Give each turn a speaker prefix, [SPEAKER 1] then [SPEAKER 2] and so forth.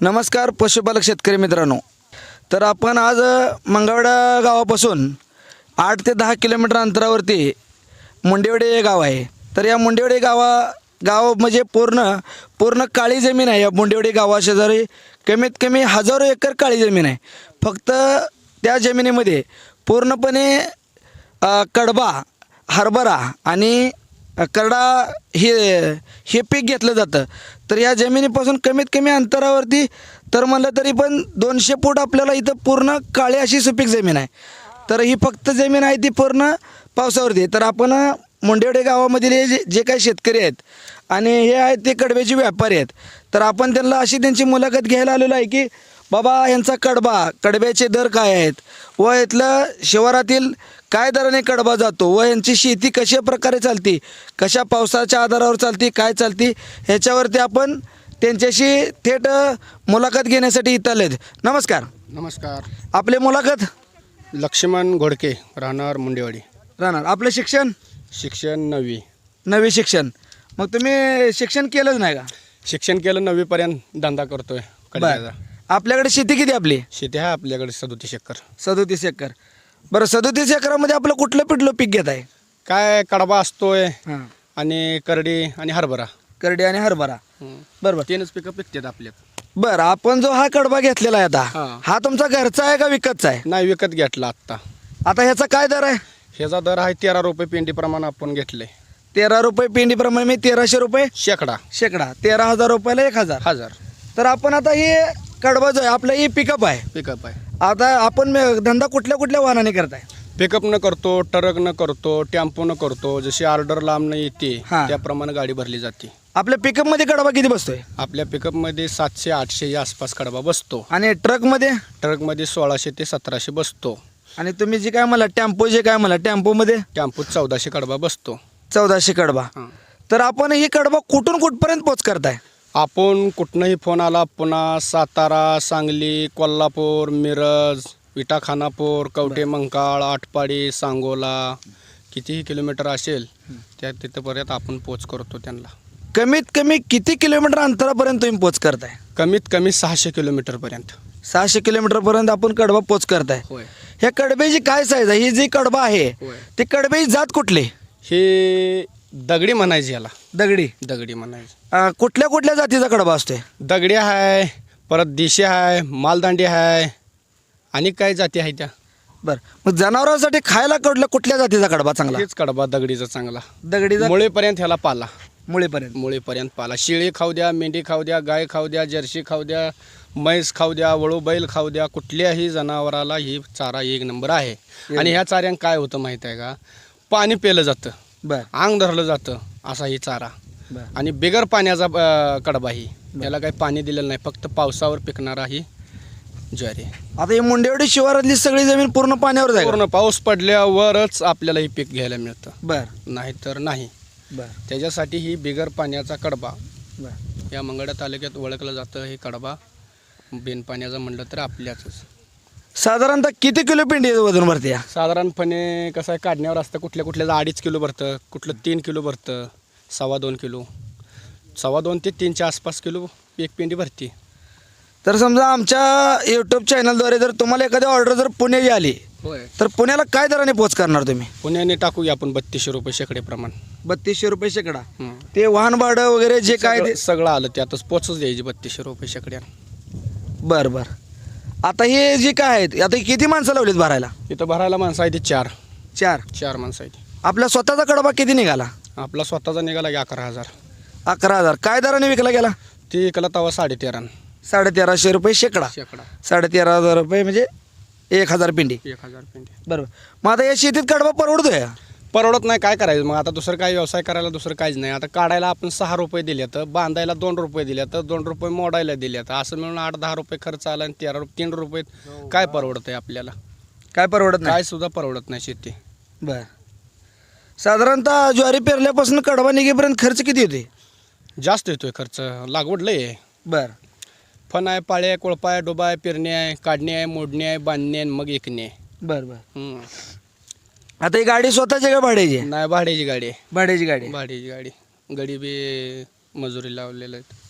[SPEAKER 1] नमस्कार पशुपालक शेतकरी मित्रांनो. तर आपण आज अ, गावापासून आठ ते दहा किलोमीटर अंतरावरती मुंडेवडे हे गाव आहे. तर या मुंडेवडे गावा गाव म्हणजे पूर्ण पूर्ण काळी जमीन आहे या मुंडेवडे गावाशेजारी कमीत कमी हजारो एकर काळी जमीन आहे. फक्त त्या जमिनीमध्ये पूर्णपणे कडबा हरभरा आणि करडा हे हे पीक घेतलं जातं. तर या जमिनीपासून कमीत कमी अंतरावरती तर म्हणलं तरी पण दोनशे फूट आपल्याला इथं पूर्ण काळी अशी सुपीक जमीन आहे. तर ही फक्त जमीन आहे ती पूर्ण पावसावरती आहे. तर आपण मुंडेवडे गावामधील हे जे जे काही शेतकरी आहेत आणि हे आहेत ते कडब्याचे व्यापारी आहेत. तर आपण त्यांना अशी त्यांची मुलाखत घ्यायला आलेलो आहे की बाबा यांचा कडबा कडब्याचे दर काय आहेत? व इथलं शिवारातील काय दराने कडबा जातो? व यांची शेती कशा प्रकारे चालती? कशा पावसाच्या आधारावर चालती? काय चालती? ह्याच्यावरती आपण त्यांच्याशी थेट मुलाखत घेण्यासाठी इथं आलेत नमस्कार.
[SPEAKER 2] नमस्कार.
[SPEAKER 1] आपले मुलाखत?
[SPEAKER 2] लक्ष्मण घोडके राहणार मुंडेवाडी.
[SPEAKER 1] राहणार. आपलं शिक्षण?
[SPEAKER 2] शिक्षण नववी.
[SPEAKER 1] नवे शिक्षण. मग तुम्ही शिक्षण केलंच नाही का?
[SPEAKER 2] शिक्षण केलं नववीपर्यंत धंदा करतोय.
[SPEAKER 1] आपल्याकडे शेती किती आपली?
[SPEAKER 2] शेती आहे आपल्याकडे सदोतीस एकर.
[SPEAKER 1] सदोतीस एकर. बरं सदोतीस एकरामध्ये आपलं कुठलं पिठलं पीक घेत आहे?
[SPEAKER 2] काय कडबा असतोय
[SPEAKER 1] हां.
[SPEAKER 2] आणि करडी आणि हरभरा.
[SPEAKER 1] करडी आणि हरभरा. बरोबर.
[SPEAKER 2] तीनच पिकं पिकतात आपल्यात
[SPEAKER 1] बरं आपण जो हा कडबा घेतलेला आहे आता
[SPEAKER 2] हां.
[SPEAKER 1] हा तुमचा घरचा आहे का विकतचा आहे?
[SPEAKER 2] नाही विकत घेतला आत्ता.
[SPEAKER 1] आता ह्याचा काय दर आहे?
[SPEAKER 2] ह्याचा दर आहे तेरा रुपये पेंडीप्रमाणे आपण घेतले.
[SPEAKER 1] तेरा रुपये पेंडीप्रमाणे मी तेराशे रुपये
[SPEAKER 2] शेकडा.
[SPEAKER 1] शेकडा. तेरा हजार रुपयाला एक हजार.
[SPEAKER 2] हजार.
[SPEAKER 1] तर आपण आता हे कडबा जो आहे आपलं हे पिकअप आहे.
[SPEAKER 2] पिकअप आहे.
[SPEAKER 1] आता आपण मे- धंदा कुठल्या कुठल्या वाहनाने करताय?
[SPEAKER 2] पिकअप न करतो ट्रक न करतो टेम्पो न करतो जशी ऑर्डर लांब न येते
[SPEAKER 1] हां.
[SPEAKER 2] त्याप्रमाणे गाडी भरली जाते.
[SPEAKER 1] आपल्या पिकअपमध्ये कडबा किती बसतोय?
[SPEAKER 2] आपल्या पिकअपमध्ये सातशे आठशे या आसपास कडबा बसतो.
[SPEAKER 1] आणि ट्रकमध्ये
[SPEAKER 2] ट्रकमध्ये सोळाशे ते सतराशे बसतो.
[SPEAKER 1] आणि तुम्ही जे काय मला टेम्पो जे काय मला टेम्पोमध्ये
[SPEAKER 2] टेम्पोत चौदाशे कडबा बसतो.
[SPEAKER 1] चौदाशे कडबा.
[SPEAKER 2] हां.
[SPEAKER 1] तर आपण ही कडबा कुठून कुठपर्यंत पोच करताय
[SPEAKER 2] आपण कुठनंही फोन आला पुन्हा सातारा सांगली कोल्हापूर मिरज विटा खानापूर कवठे मंकाळ आटपाडी सांगोला कितीही किलोमीटर असेल त्या तिथंपर्यंत आपण पोच करतो त्यांना.
[SPEAKER 1] कमीत कमी किती किलोमीटर अंतरापर्यंत तुम्ही पोच करताय?
[SPEAKER 2] कमीत कमी सहाशे किलोमीटरपर्यंत
[SPEAKER 1] सहाशे किलोमीटरपर्यंत आपण कडबा पोच करताय.
[SPEAKER 2] होय.
[SPEAKER 1] ह्या कडब्याची काय साईज आहे? ही जी कडबा आहे
[SPEAKER 2] होय.
[SPEAKER 1] ती कडब्याची जात कुठली?
[SPEAKER 2] हे दगडी म्हणायची याला.
[SPEAKER 1] दगडी?
[SPEAKER 2] दगडी म्हणायची.
[SPEAKER 1] अं, कुठल्या कुठल्या जातीचा कडबा असतोय?
[SPEAKER 2] दगडी आहे परत दिशे आहे मालदांडी आहे आणि काय जाती आहे त्या?
[SPEAKER 1] बर. मग जनावरांसाठी खायला कडलं कुठल्या जातीचा कडबा चांगला?
[SPEAKER 2] हेच कडबा दगडीचा चांगला.
[SPEAKER 1] दगडीचा?
[SPEAKER 2] मुळेपर्यंत ह्याला पाला.
[SPEAKER 1] मुळेपर्यंत?
[SPEAKER 2] मुळेपर्यंत पाला. शिळी खाऊ द्या मेंढी खाऊ द्या गाय खाऊ द्या जर्सी खाऊ द्या म्हैस खाऊ द्या वळू बैल खाऊ द्या कुठल्याही जनावराला ही चारा एक नंबर आहे. आणि ह्या चाऱ्यानं काय होतं माहीत आहे का? पाणी पेलं जातं.
[SPEAKER 1] बर.
[SPEAKER 2] अंग धरलं जातं असा ही चारा.
[SPEAKER 1] बर.
[SPEAKER 2] आणि बिगर पाण्याचा अं, कडबा ही. त्याला काही पाणी दिलेलं नाही फक्त पावसावर पिकणारा ही ज्वारी.
[SPEAKER 1] आता ही मुंडेवडी शिवारातली सगळी जमीन पूर्ण पाण्यावर जाईल
[SPEAKER 2] पूर्ण पाऊस पडल्यावरच आपल्याला ही पीक घ्यायला मिळतं.
[SPEAKER 1] बर.
[SPEAKER 2] नाहीतर नाही.
[SPEAKER 1] बर.
[SPEAKER 2] त्याच्यासाठी ही बिगर पाण्याचा कडबा
[SPEAKER 1] बर.
[SPEAKER 2] या मंगळा तालुक्यात ओळखलं जातं हे कडबा बिन पाण्याचा म्हणलं तर आपल्याच
[SPEAKER 1] साधारणतः किती किलो पिंडी वजन भरते या?
[SPEAKER 2] साधारणपणे कसं आहे काढण्यावर असतं कुठल्या कुठल्याचं अडीच किलो भरतं कुठलं तीन किलो भरतं सव्वा दोन किलो. सव्वा दोन ते तीनच्या आसपास किलो एक पेंडी भरती.
[SPEAKER 1] तर समजा आमच्या यूट्यूब चॅनलद्वारे जर तुम्हाला एखादी ऑर्डर जर पुण्याची आली
[SPEAKER 2] होय.
[SPEAKER 1] तर पुण्याला काय दराने पोच करणार तुम्ही?
[SPEAKER 2] पुण्याने टाकूया आपण बत्तीसशे रुपये शेकडेप्रमाण
[SPEAKER 1] बत्तीसशे रुपये शेकडा?
[SPEAKER 2] हं.
[SPEAKER 1] ते वाहन भाडं वगैरे जे काय
[SPEAKER 2] सगळं
[SPEAKER 1] ते
[SPEAKER 2] सगळं आलं त्यातच पोचच द्यायची बत्तीसशे रुपये शेकड्यानं.
[SPEAKER 1] बर बर. आता हे जे काय आहेत आता किती माणसं लावलीत भरायला?
[SPEAKER 2] इथं भरायला माणसं आहे ती चार.
[SPEAKER 1] चार?
[SPEAKER 2] चार माणसं आहे ती
[SPEAKER 1] आपला स्वतःचा कडबा किती निघाला?
[SPEAKER 2] आपला स्वतःचा निघाला की अकरा हजार.
[SPEAKER 1] अकरा हजार. काय दराने विकला गेला?
[SPEAKER 2] ती इकला तवा साडेतेरानं
[SPEAKER 1] साडे तेराशे रुपये शेकडा.
[SPEAKER 2] शेकडा.
[SPEAKER 1] साडे तेरा हजार रुपये म्हणजे एक हजार पिंडी.
[SPEAKER 2] एक हजार पेंडी.
[SPEAKER 1] बरोबर. मग आता या शेतीत कडबा परवडतोय?
[SPEAKER 2] परवडत नाही काय करायचं? मग आता दुसरं काय व्यवसाय करायला दुसरं काहीच नाही. आता काढायला आपण सहा रुपये दिले तर बांधायला दोन रुपये दिले तर दोन रुपये मोडायला दिले तर असं मिळून आठ दहा रुपये खर्च आला आणि तेरा रुपये तीन रुपये काय परवडत आहे आपल्याला?
[SPEAKER 1] काय परवडत नाही?
[SPEAKER 2] काय सुद्धा परवडत नाही शेती.
[SPEAKER 1] बर. साधारणतः ज्वारी पेरल्यापासून कडबा निघेपर्यंत खर्च किती होते
[SPEAKER 2] जास्त येतोय खर्च. लागवड लय आहे.
[SPEAKER 1] बर.
[SPEAKER 2] फण आहे पाळे आहे कोळपा आहे डोबा आहे पेरणी आहे काढणी आहे मोडणी आहे बांधणी आहे आणि मग एकणी आहे.
[SPEAKER 1] बर बर.
[SPEAKER 2] हम्म.
[SPEAKER 1] आता ही गाडी स्वतःची का भाड्याची आहे?
[SPEAKER 2] नाही भाड्याची गाडी आहे
[SPEAKER 1] भाड्याची गाडी आहे.
[SPEAKER 2] भाड्याची गाडी गडी बी मजुरी लावलेलं आहे